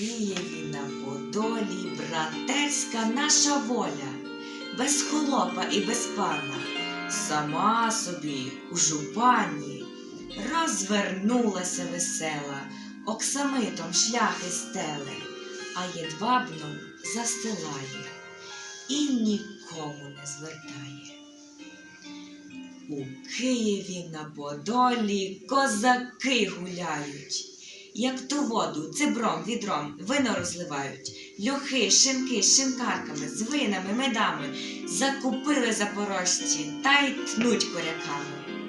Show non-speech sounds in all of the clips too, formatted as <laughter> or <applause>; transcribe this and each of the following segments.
Києві на Подолі братерська наша воля, без холопа і без пана, сама собі у жупані розвернулася весела, оксамитом шляхи стеле, а єдвабном застилає. І нікому не звертає. У Києві на Подолі козаки гуляють, як ту воду цибром відром вино розливають, льохи, шинки з шинкарками, з винами, медами закупили запорожці та й тнуть коряками.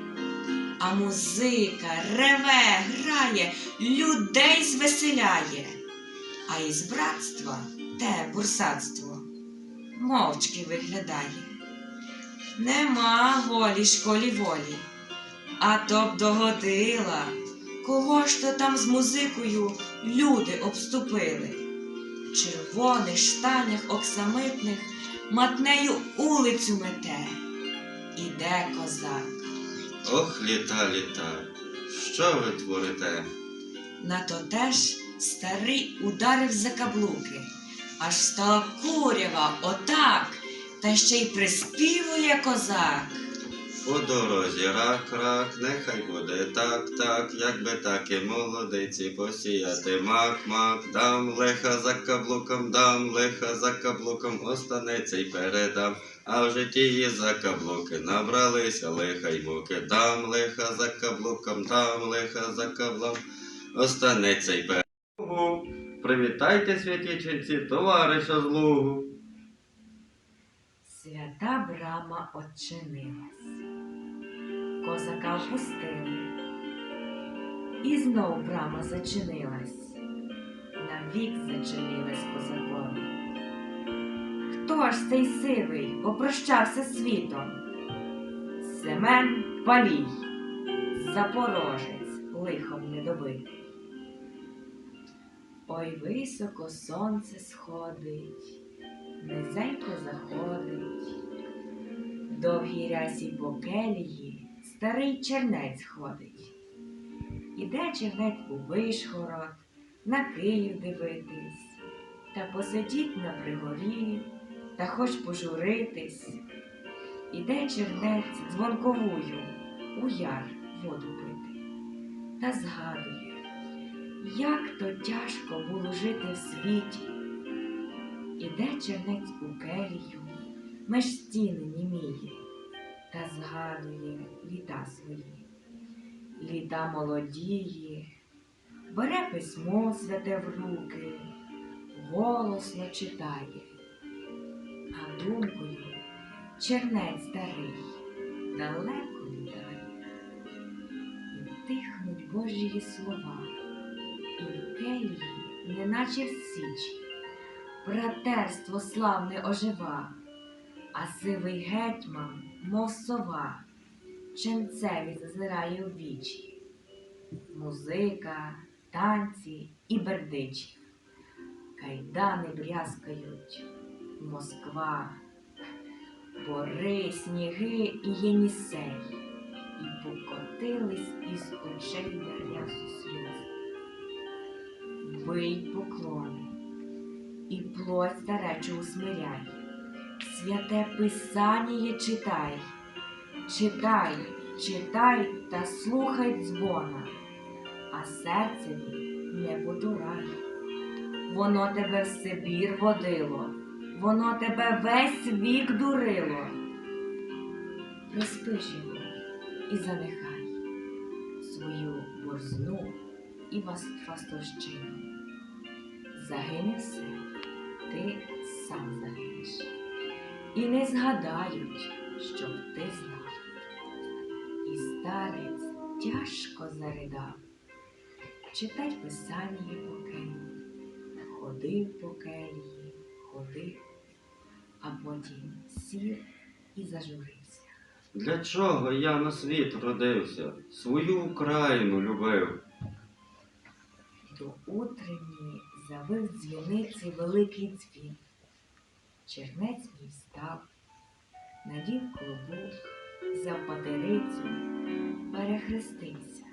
А музика реве, грає, людей звеселяє, а із братства те бурсатство мовчки виглядає. Нема голі школі волі, а то б догодила, кого ж то там з музикою люди обступили. Червоних штанях оксамитних матнею улицю мете. Іде козак. Ох, літа, літа, що ви творите? На то теж старий ударив за каблуки, аж стала курява, отак, та ще й приспівує козак. По дорозі рак, рак, нехай буде так, так, якби так і молодиці посіяти мак, мак, дам леха за каблуком, дам леха за каблуком, останеться й передам. А в житті і за каблуки набралися лиха й муки, дам леха за каблуком, дам леха за каблом, останеться й передам. Привітайте, святі ченці, товариша з лугу. Свята брама odчинилась, козака впустили, і знов брама зачинилась, навік зачинилась козакові. Хто ж цей сивий попрощався світом? Семен Палій, запорожець, лихом недобитий. Ой, високо сонце сходить низенько заходить. В довгій рясі по келії старий чернець ходить. Іде чернець у Вишгород, на Київ дивитись, та посидіть на пригорі, та хоч пожуритись. Іде чернець дзвонковую у яр воду пити, та згадує, як то тяжко було жити в світі. Іде чернець у келію, меж стіни німіє, та згадує літа свої. Літа молодії, бере письмо святе в руки, голосно читає, а думкою чернець старий далеко літає. І тихнуть Божії слова, і в келії, неначе в січі братерство славне ожива, а сивий гетьман, мов сова, ченцеві зазирає у вічі. Музика, танці і бердичі, кайдани брязкають, Москва, бори, сніги і Єнісей, і покотились із очей на рясу сльози. Бий поклони і плоть старечу усмиряй, святе писання читай, читай, читай та слухай дзвона, а серцеві не потурай. Воно тебе в Сибір водило, воно тебе весь вік дурило. Приспи його і занехай свою борзну і вастовщину. Загине все ти сам загинеш. І не згадають, щоб ти знав. І старець тяжко заридав. Читай писання покинув, ходив по келії, ходив, а потім сів і зажурився. Для чого я на світ родився, свою Україну любив? До утренні завив дзвіниці великий дзвін. Чернець мій встав, надів клобук, взяв патерицю, перехрестився,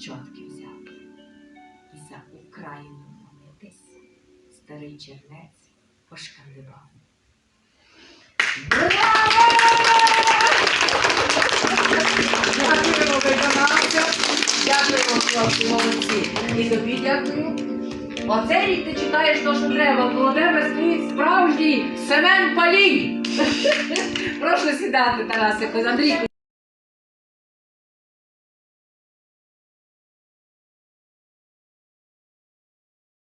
чотки взяв і за Україну молив. старий чернець пошкандибав. Дякуємо дякуємо хлопці, молодці. І тобі дякую. Оце рік ти читаєш то, що треба. Володимир стоїть справжній Семен Палій. <laughs> Прошу сідати, Тарасику, Андрійку.